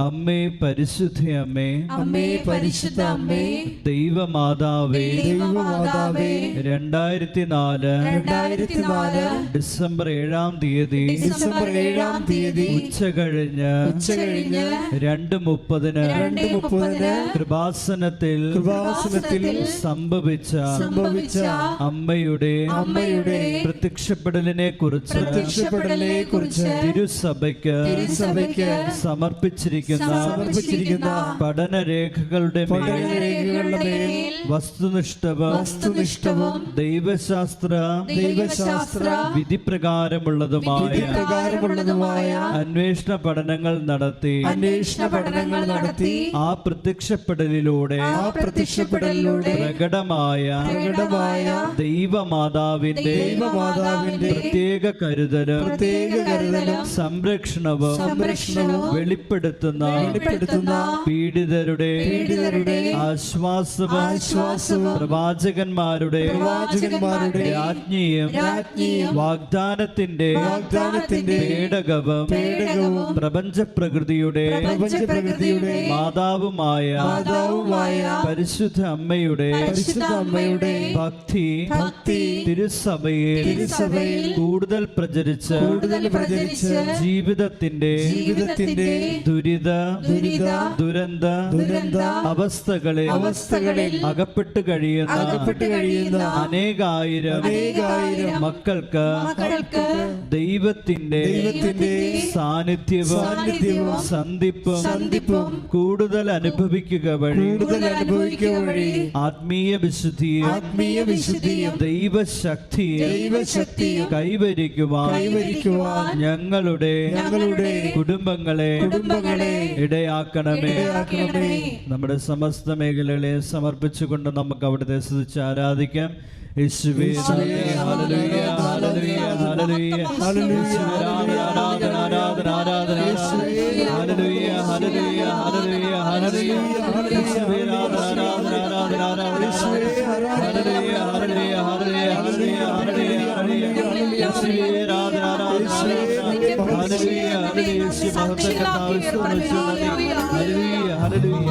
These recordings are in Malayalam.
അമ്മേ പരിശുദ്ധ അമ്മേ. അമ്മേ പരിശുദ്ധ അമ്മേ. ദൈവമാതാവേ. ദൈവമാതാവേ. രണ്ടായിരത്തി നാല് രണ്ടായിരത്തി നാല് ഡിസംബർ ഏഴാം തീയതി ഡിസംബർ ഏഴാം തീയതി ഉച്ച കഴിഞ്ഞ് ഉച്ച കഴിഞ്ഞ് രണ്ട് മുപ്പതിന് രണ്ട് മുപ്പതിന് കൃപാസനത്തിൽ കൃപാസനത്തിൽ സംഭവിച്ച സംഭവിച്ച അമ്മയുടെ അമ്മയുടെ പ്രത്യക്ഷപ്പെടലിനെ കുറിച്ച് പ്രത്യക്ഷപ്പെടലിനെ കുറിച്ച് തിരുസഭയ്ക്ക് തിരുസഭയ്ക്ക് സമർപ്പിച്ചിരിക്കുന്ന. സമർപ്പിച്ചിരിക്കുന്ന പഠനരേഖകളുടെ രേഖകളുടെ പഠനരേഖകളുടെ വസ്തുനിഷ്ഠവും വസ്തുനിഷ്ഠവും ദൈവശാസ്ത്ര ദൈവശാസ്ത്ര വിധിപ്രകാരമുള്ളതുമായ പ്രകാരമുള്ളതുമായ അന്വേഷണ പഠനങ്ങൾ നടത്തി അന്വേഷണ പഠനങ്ങൾ നടത്തി ആ പ്രത്യക്ഷപ്പെടലിലൂടെ ആ പ്രത്യക്ഷപ്പെടലിലൂടെ പ്രകടമായ പ്രകടമായ ദൈവമാതാവിന്റെ ദൈവമാതാവിന്റെ പ്രത്യേക കരുതലും പ്രത്യേക കരുതലും സംരക്ഷണവും സംരക്ഷണവും വെളിപ്പെടുത്തുന്ന വെളിപ്പെടുത്തുന്ന പീഡിതരുടെ ആശ്വാസവും പ്രവാചകന്മാരുടെ പ്രവാചകന്മാരുടെ രാജ്ഞിയും വാഗ്ദാനത്തിന്റെ വാഗ്ദാനത്തിന്റെ പേടകവും പേടകവും പ്രപഞ്ച പ്രകൃതിയുടെ പ്രപഞ്ചപ്രകൃതിയുടെ മാതാവുമായ മാതാവുമായ പരിശുദ്ധ അമ്മയുടെ പരിശുദ്ധ അമ്മയുടെ ഭക്തി ഭക്തി തിരുസഭയെ തിരുസഭയിൽ കൂടുതൽ പ്രചരിച്ച് കൂടുതൽ പ്രചരിച്ച് ജീവിതത്തിന്റെ ജീവിതത്തിന്റെ ദുരിത ദുരിത ദുരന്ത ദുരന്ത അവസ്ഥകളിൽ അവസ്ഥകളിൽ അകപ്പെട്ട് കഴിയുന്ന അകപ്പെട്ട് കഴിയുന്ന അനേകായിരം അനേകായിരം മക്കൾക്ക് മക്കൾക്ക് ദൈവത്തിന്റെ ദൈവത്തിന്റെ സാന്നിധ്യവും സാന്നിധ്യവും സന്ധിപ്പും സന്ധിപ്പും കൂടുതൽ അനുഭവിക്കുക വഴി കൂടുതൽ അനുഭവിക്കുക വഴി ആത്മീയ വിശുദ്ധിയും ആത്മീയ വിശുദ്ധിയും ദൈവശക്തിയും ദൈവശക്തിയും കൈവരിക്കുവാൻ കൈവരിക്കുവാൻ ഞങ്ങളുടെ ഞങ്ങളുടെ കുടുംബങ്ങളെ കുടുംബങ്ങളെ ഇടയാക്കണമേ. നമ്മുടെ സമസ്ത മേഖലകളെ സമർപ്പിച്ചുകൊണ്ട് നമുക്ക് അവിടുത്തെ സ്തുതിച്ച് ആരാധിക്കാം യേശുവേ ഹല്ലേലൂയ ഹല്ലേലൂയ, ഹല്ലേലൂയ, ഹല്ലേലൂയ. ആരാധന, ആരാധന, ആരാധന. ഹല്ലേലൂയ, ഹല്ലേലൂയ, ഹല്ലേലൂയ, ഹല്ലേലൂയ. മഹത്വ കർത്താവേ, സ്തുതിച്ചു. ഹല്ലേലൂയ, ഹല്ലേലൂയ.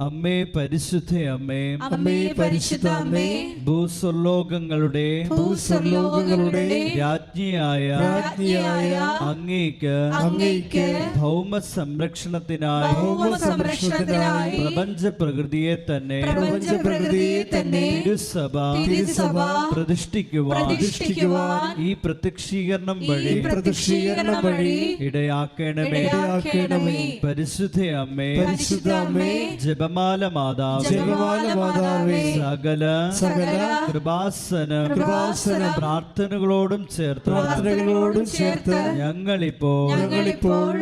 അമ്മേ പരിശുദ്ധ അമ്മേ. അമ്മേ പരിശുദ്ധ അമ്മേ. ഭൂസ്വർലോകങ്ങളുടെ ഭൂസ്വർലോകങ്ങളുടെ രാജ്ഞിയായ രാജ്ഞിയായ അങ്ങേക്ക് അങ്ങേക്ക് ഭൗമ സംരക്ഷണത്തിനായി ഭൗമ സംരക്ഷണത്തിനായി പ്രപഞ്ച പ്രകൃതിയെ തന്നെ പ്രപഞ്ച പ്രകൃതിയെ തന്നെ തിരുസഭ തിരുസഭ പ്രതിഷ്ഠിക്കുവാൻ പ്രതിഷ്ഠിക്കുവാൻ ഈ പ്രത്യക്ഷീകരണം ഈ വഴി പ്രത്യക്ഷീകരണം വഴി ഇടയാക്കണമേ. ഇടയാക്കണമേ. പരിശുദ്ധ അമ്മേ. പരിശുദ്ധ അമ്മേ. ജപമാല മാതാവ് ജപമാല മാതാവേ സകല സകല കൃപാസനം കൃപാസനം പ്രാർത്ഥനകളോടും ചേർത്ത് പ്രാർത്ഥനകളോടും ചേർത്ത് ഞങ്ങൾ ഞങ്ങളിപ്പോൾ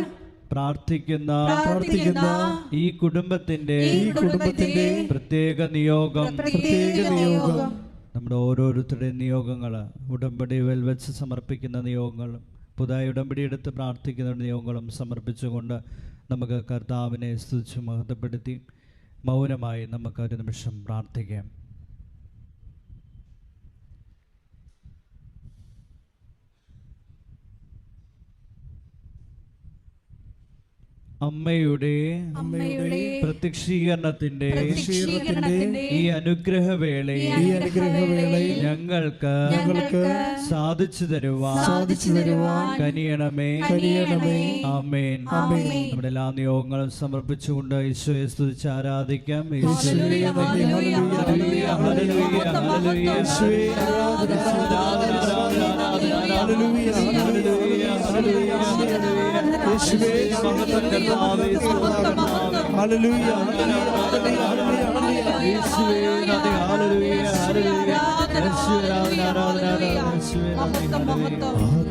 പ്രാർത്ഥിക്കുന്ന പ്രാർത്ഥിക്കുന്ന ഈ കുടുംബത്തിന്റെ ഈ കുടുംബത്തിന്റെ പ്രത്യേക നിയോഗം. പ്രത്യേക നിയോഗം. നമ്മുടെ ഓരോരുത്തരുടെയും നിയോഗങ്ങൾ ഉടമ്പടി വെച്ച് സമർപ്പിക്കുന്ന നിയോഗങ്ങളും പുതിയ ഉടമ്പടി എടുത്ത് പ്രാർത്ഥിക്കുന്ന നിയോഗങ്ങളും സമർപ്പിച്ചുകൊണ്ട് നമുക്ക് കർത്താവിനെ സ്തുതിച്ച് മഹത്വപ്പെടുത്തി. മൗനമായി നമുക്ക് ഒരു നിമിഷം പ്രാർത്ഥിക്കാം. അമ്മയുടെ അമ്മയുടെ പ്രത്യക്ഷീകരണത്തിന്റെ ഈ അനുഗ്രഹവേളയിൽ ഈ അനുഗ്രഹവേളയിൽ ഞങ്ങൾക്ക് ഞങ്ങൾക്ക് സാധിച്ചു തരുവാൻ സാധിച്ചു തരുവാൻ കനിയണമേ കനിയണമേ. ആമേൻ ആമേൻ. നമ്മുടെ എല്ലാ നിയോഗങ്ങളും സമർപ്പിച്ചുകൊണ്ട് ഈശോയെ സ്തുതിച്ച് ആരാധിക്കാം ഹല്ലേലൂയ, യേശുവേ, ഹല്ലേലൂയ, യേശുവേ. ഹല്ലേലൂയ, ഹല്ലേലൂയ. യേശുവേ, ആരാധന, ആരാധന. യേശുവേ, നന്ദി.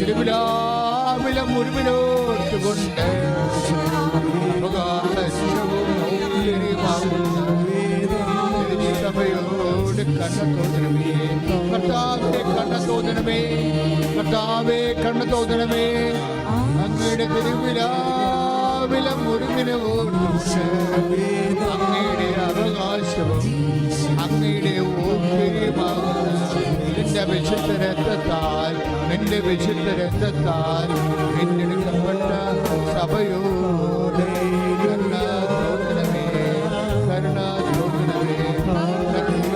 തിരുവിലാവിലെ ഔന്നര്യമാകുന്ന സഭയോട് കണ്ണ തോന്നണമേ കർത്താവേ കണ്ണ തോന്നണമേ കർത്താവേ കണ്ണ തോന്നണമേ അങ്ങയുടെ തിരുവിലാവിലെ മുറിവിനോർത്തുകൊണ്ട് അങ്ങയുടെ അവകാശവും അങ്ങയുടെ ഓഹരിയുമാകുന്ന നിന്റെ വിശുദ്ധ രക്തത്താൽ നിന്റെ വിശുദ്ധ രക്തത്താൽ വീണ്ടെടുക്കപ്പെട്ട സഭയോട് കരുണ തോന്നണമേ കരുണ തോന്നണമേ കരുണ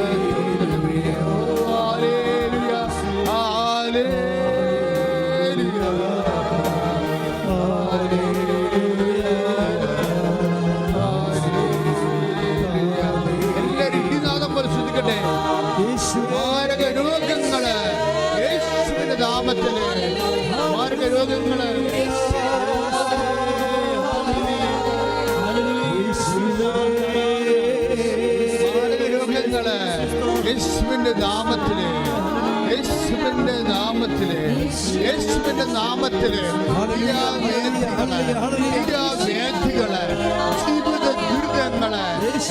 രോഗങ്ങൾ രോഗങ്ങൾ യേശുവിന്റെ നാമത്തിൽ. യേശുവിന്റെ നാമത്തിൽ. യേശുവിന്റെ നാമത്തിൽ. വേദികൾ ജീവിത ദുരിതങ്ങൾ.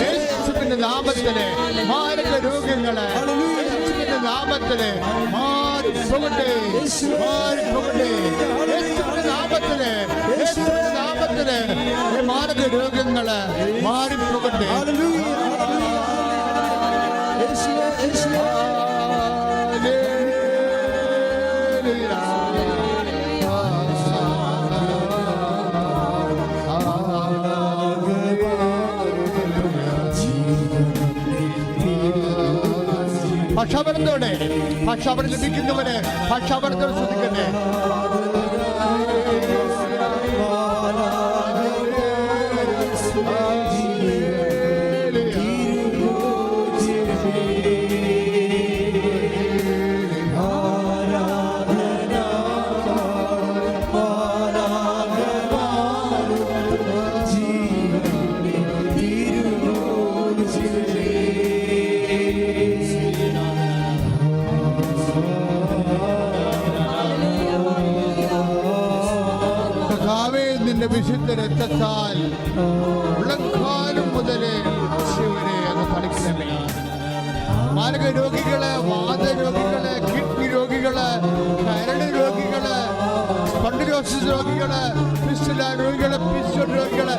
യേശുവിന്റെ നാമത്തിൽ മാരക രോഗങ്ങൾ. യേശുവിന്റെ നാമത്തിൽ മാറി പോകട്ടെ മാറി പോകട്ടെ യേശുവിന്റെ നാമത്തിൽ യേശുവിന്റെ നാമത്തിൽ ഈ മാരക രോഗങ്ങൾ ഭക്ഷണം ലഭിക്കുന്നവന് ഭക്ഷണം ശ്രദ്ധിക്കട്ടെ രോഗികൾ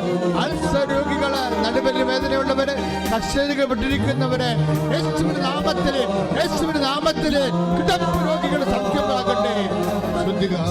അൾസർ രോഗികൾ നടുവൽ വേദനയുള്ളവര് കർഷകപ്പെട്ടിരിക്കുന്നവര് യേശുവിന്റെ നാമത്തിൽ യേശുവിന്റെ നാമത്തിൽ കിടപ്പ് രോഗികൾ സത്യമാകട്ടെ ശ്രദ്ധിക്കുക.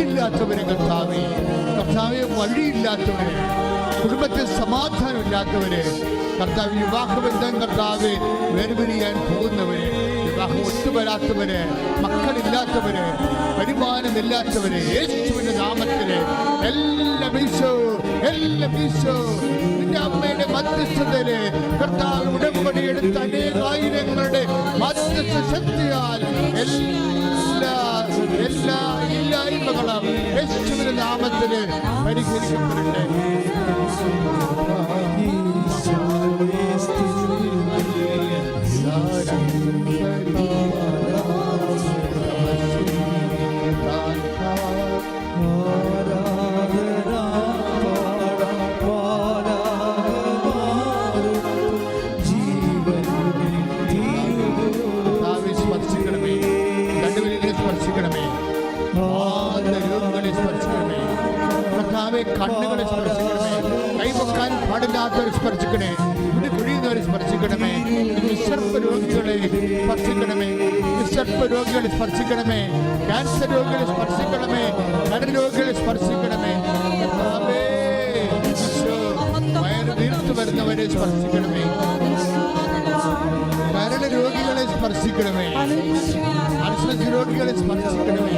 വീടില്ലാത്തവരെ കർത്താവേ കർത്താവെ വഴിയില്ലാത്തവരെ കുടുംബത്തിൽ സമാധാനമില്ലാത്തവരെ കർത്താവ് വിവാഹബന്ധം കർത്താവ് വേർപിരിയാൻ പോകുന്നവരെ വിവാഹം ഒത്തുവരാത്തവരെ മക്കളില്ലാത്തവരെ വരുമാനമില്ലാത്തവരെ യേശുവിന്റെ നാമത്തിലെ എല്ലാം ഈശോ എല്ലാം ഈശോ നിന്റെ അമ്മയുടെ മധ്യസ്ഥതയിൽ കർത്താവ് ഉടമ്പടി എടുത്ത അനേകായിരങ്ങളുടെ മധ്യസ്ഥ ശക്തിയാൽ എല്ലാ എല്ലാ ഇല്ലായ്മകളും യേശുവിന്റെ നാമത്തിൽ പരിഹരിക്കപ്പെടട്ടെ. സ്പർശിക്കണേ. ഇവിടെ കുഴിയുന്നവരെ സ്പർശിക്കണമേ. വിശർപ്പ രോഗികളെ സ്പർശിക്കണമേ. വിശർപ്പ രോഗികളെ സ്പർശിക്കണമേ. ക്യാൻസർ രോഗികളെ സ്പർശിക്കണമേ. കട രോഗികളെ സ്പർശിക്കണമേ വരുന്നവരെ സ്പർശിക്കണമേ. കരൾ രോഗികളെ സ്പർശിക്കണമേ. അർശന രോഗികളെ സ്പർശിക്കണമേ.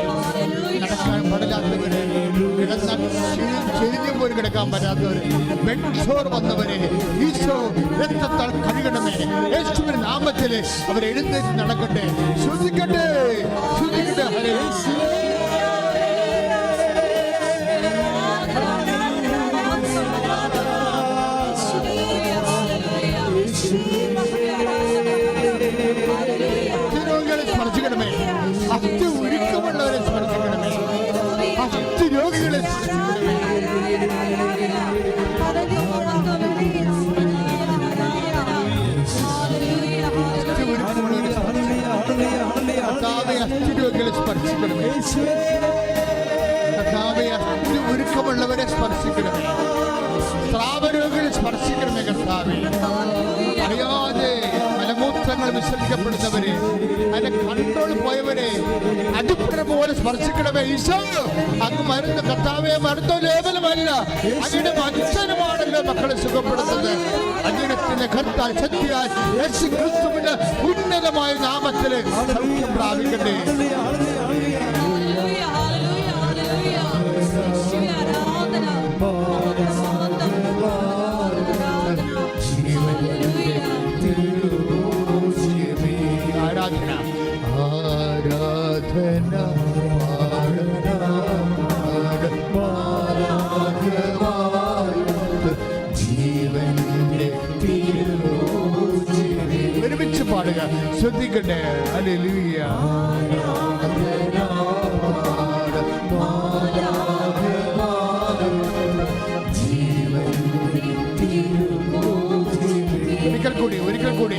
നടക്കാൻ ക്ഷീണം ചെരിഞ്ഞു പോലും കിടക്കാൻ പറ്റാത്തവര് ബെഡ്സോർ വന്നവരെ ഈശോ രക്തത്താൽ കഴുകണമേ യേശുവിന്റെ നാമത്തില് അവർ എഴുന്നേറ്റ് നടക്കട്ടെ ശ്രുതിക്കട്ടെ ശ്രുതിക്കട്ടെ കർത്താവെ അസ്ഥി ഒരുക്കമുള്ളവരെ സ്പർശിക്കണമേ. സ്രാവരോഗികളെ സ്പർശിക്കണമേ കർത്താവെ. അറിയാതെ മലമൂത്രങ്ങൾ വിസർജിക്കപ്പെടുന്നവരെ അതിന്റെ കൺട്രോൾ പോയവരെ അതിപ്പുറം പോലെ സ്പർശിക്കണമേ ഈശോ. അങ്ങ് മരുന്ന് കർത്താവെ മരുന്നോ ലേബലുമല്ല അങ്ങയുടെ മനുഷ്യനുമാണല്ലോ മക്കളെ സുഖപ്പെടുത്തുന്നത്. അങ്ങനത്തിന്റെ കർത്താൽ ശക്തിയാൽ യേശു ക്രിസ്തുവിന്റെ ഉന്നതമായ നാമത്തിൽ സൗഖ്യം പ്രാപിക്കട്ടെ. പാടുക അല്ലെ ലിവിയ ഒരിക്കൽ കൂടി ഒരിക്കൽ കൂടി.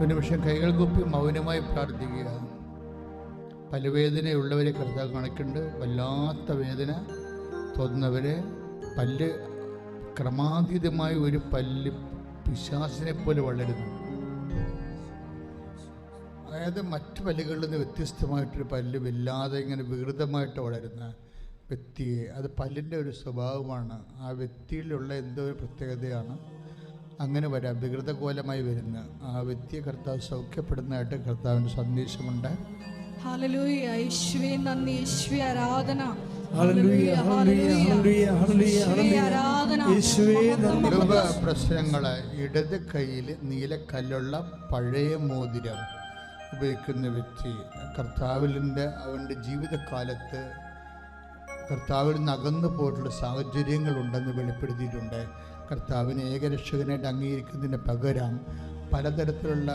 ഒരു കൈകൾ കുപ്പി മൗനമായി പ്രാർത്ഥിക്കുക. പലവേദനയുള്ളവരെ കർത്താവ് കണക്കുണ്ട്. വല്ലാത്ത വേദന തോന്നുന്നവരെ പല്ല് ക്രമാതീതമായ ഒരു പല്ല് പിശാസിനെ പോലെ വളരുന്നു. അതായത് മറ്റു പല്ലുകളിൽ നിന്ന് വ്യത്യസ്തമായിട്ടൊരു പല്ല് വല്ലാതെ ഇങ്ങനെ വികൃതമായിട്ട് വളരുന്ന വ്യക്തിയെ അത് പല്ലിന്റെ ഒരു സ്വഭാവമാണ്. ആ വ്യക്തിയിലുള്ള എന്തോ ഒരു പ്രത്യേകതയാണ്. അങ്ങനെ വരാം. വികൃതകോലമായി വരുന്ന ആ വ്യക്തിയെ കർത്താവ് സൗഖ്യപ്പെടുന്നതായിട്ട് കർത്താവിന്റെ സന്ദേശമുണ്ട്. പ്രശ്നങ്ങൾ ഇടത് കയ്യിൽ നീലക്കല്ലുള്ള പഴയ മോതിരം ഉപയോഗിക്കുന്ന വ്യക്തി കർത്താവിലിന്റെ അവന്റെ ജീവിതകാലത്ത് കർത്താവിൽ നിന്ന് അകന്നു പോയിട്ടുള്ള സാഹചര്യങ്ങളുണ്ടെന്ന് വെളിപ്പെടുത്തിയിട്ടുണ്ട്. കർത്താവിനെ ഏകരക്ഷകനായിട്ട് അംഗീകരിക്കുന്നതിന് പകരം പലതരത്തിലുള്ള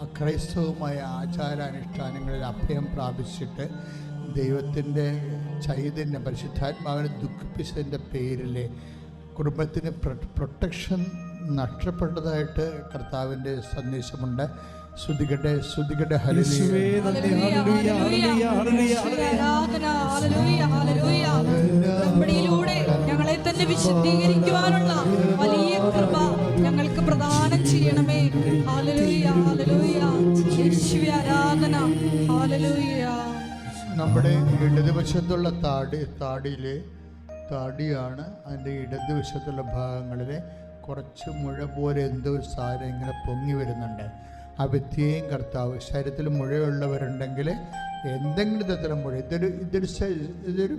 അക്രൈസ്തവുമായ ആചാരാനുഷ്ഠാനങ്ങളിൽ അഭയം പ്രാപിച്ചിട്ട് ദൈവത്തിന്റെ ചൈതന്യം പരിശുദ്ധാത്മാവിനെ ദുഃഖിപ്പിച്ചതിന്റെ പേരിൽ കുടുംബത്തിന് പ്രൊ- പ്രൊട്ടക്ഷൻ നഷ്ടപ്പെട്ടതായിട്ട് കർത്താവിന്റെ സന്ദേശമുണ്ട്. ശ്രുതികട്ടെ ശ്രുതികട്ടെ യേശുവേ തന്നെ വിശദീകരിക്കുവാനുള്ള വലിയ കൃപ ഞങ്ങൾക്ക് പ്രദാനം ചെയ്യണമേ. ആരാധന. നമ്മുടെ ഇടതുവശത്തുള്ള താടി താടിയിലെ താടിയാണ് അതിന്റെ ഇടതുവശത്തുള്ള ഭാഗങ്ങളിലെ കുറച്ച് മുഴ പോലെ എന്തോ ഒരു സാധനം ഇങ്ങനെ പൊങ്ങി വരുന്നുണ്ട്. ആ വ്യക്തിയെയും കർത്താവ്. ശരീരത്തിൽ മുഴയുള്ളവരുണ്ടെങ്കിൽ എന്തെങ്കിലും തരത്തിലും മുഴ ഇതൊരു ഇതൊരു ഇതൊരു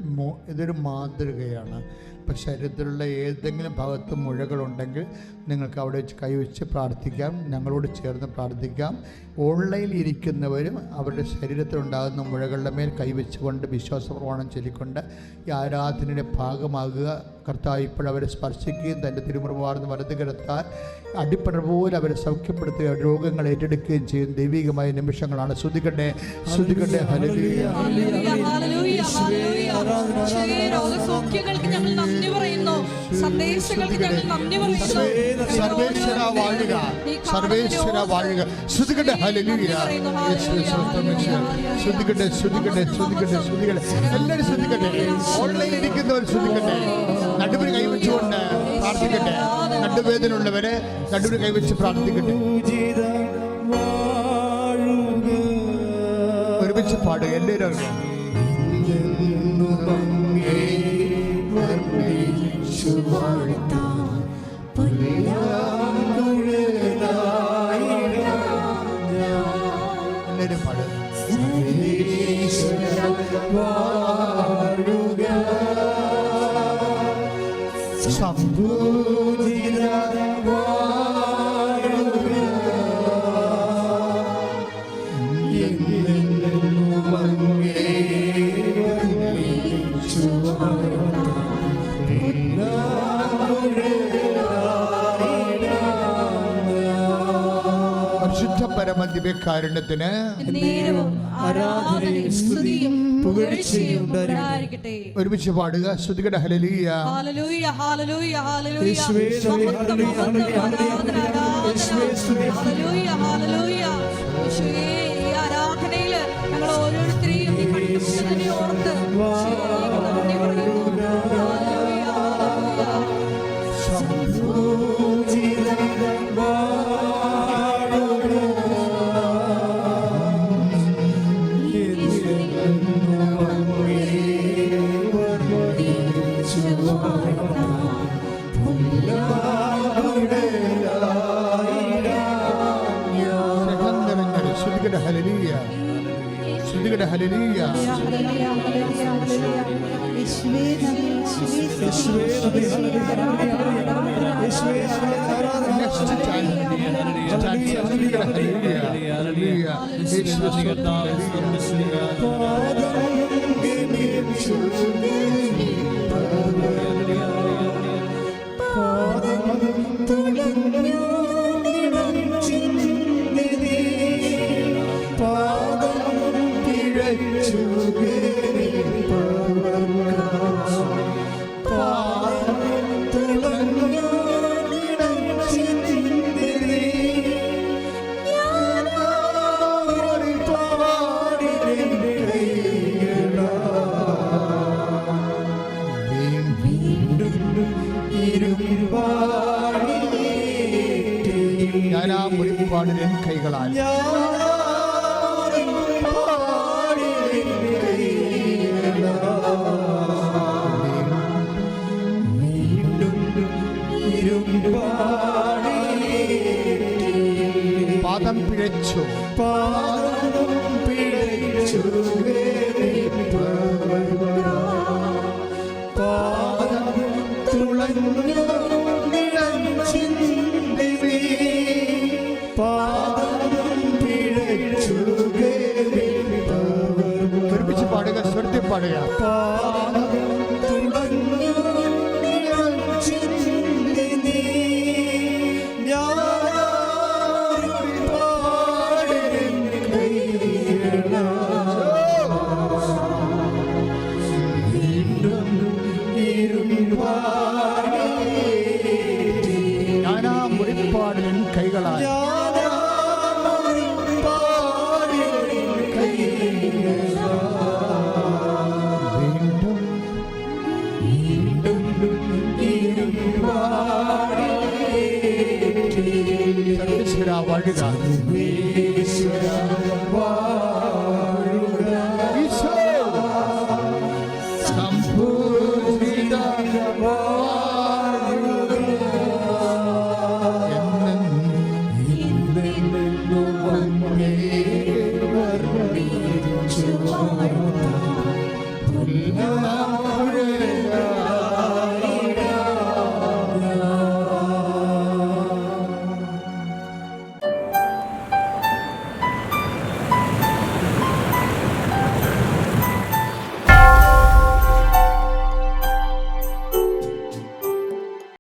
ഇതൊരു മാതൃകയാണ്. ഇപ്പം ശരീരത്തിലുള്ള ഏതെങ്കിലും ഭാഗത്ത് മുഴകളുണ്ടെങ്കിൽ നിങ്ങൾക്ക് അവിടെ വെച്ച് കൈവച്ച് പ്രാർത്ഥിക്കാം ഞങ്ങളോട് ചേർന്ന് പ്രാർത്ഥിക്കാം. ഓൺലൈനിൽ ഇരിക്കുന്നവരും അവരുടെ ശരീരത്തിലുണ്ടാകുന്ന മുഴകളുടെ മേൽ കൈവച്ചുകൊണ്ട് വിശ്വാസ പ്രമാണം ചൊല്ലിക്കൊണ്ട് ഈ ആരാധനയുടെ ഭാഗമാകുക. കർത്താവ് ഇപ്പോഴവരെ സ്പർശിക്കുകയും തന്റെ തിരുമുറവാർന്ന് വലത് കിടത്താൻ അടിപ്പണ പോലെ അവരെ സൗഖ്യപ്പെടുത്തുക രോഗങ്ങൾ ഏറ്റെടുക്കുകയും ചെയ്യും ദൈവികമായ നിമിഷങ്ങളാണ്. ശ്രുതികട്ടെ ശ്രുതികട്ടെ ശ്രുതിക്കട്ടെ ശ്രുതിക്കട്ടെ ശ്രുതിക്കട്ടെ രോഗസൗഖ്യങ്ങൾക്ക് ഞങ്ങൾ നന്ദി പറയുന്നു. സന്ദേശങ്ങൾക്ക് ഞങ്ങൾ നന്ദി പറയുന്നു. സർവേശ്വര വാഴുക. സർവേശ്വര വാഴുക. ശ്രുതികട്ടെ ഹല്ലേലൂയ. യേശുവേ സ്തോത്രം യേശുവേ. ശ്രുതികട്ടെ ശ്രുതികട്ടെ ശ്രുതികട്ടെ ശ്രുതികട്ടെ എല്ലാവരും ശ്രദ്ധിക്കട്ടെ ഓൺലൈനിൽ ഇരിക്കുന്നവർ പ്രാർത്ഥിക്കട്ടെ നടുവേദന ഉള്ളവരെ നടുവിന് കൈവച്ച് പ്രാർത്ഥിക്കട്ടെ. ഒരുമിച്ച് പാടുക എല്ലാവരും എല്ലാവരും സ്തുതി. ഹല്ലേലൂയ. ഹല്ലേലൂയ ശ്രുതികട ഈ ആരാധനയിൽ ഞങ്ങൾ ഓരോരുത്തരെയും ഓർത്ത് Stand. പിഴച്ചു പാദം പിഴച്ചു പാദം തുളഞ്ഞു പാടുക സ്വരത്തിൽ പാടുക. സർവേശ്വര വാഴുക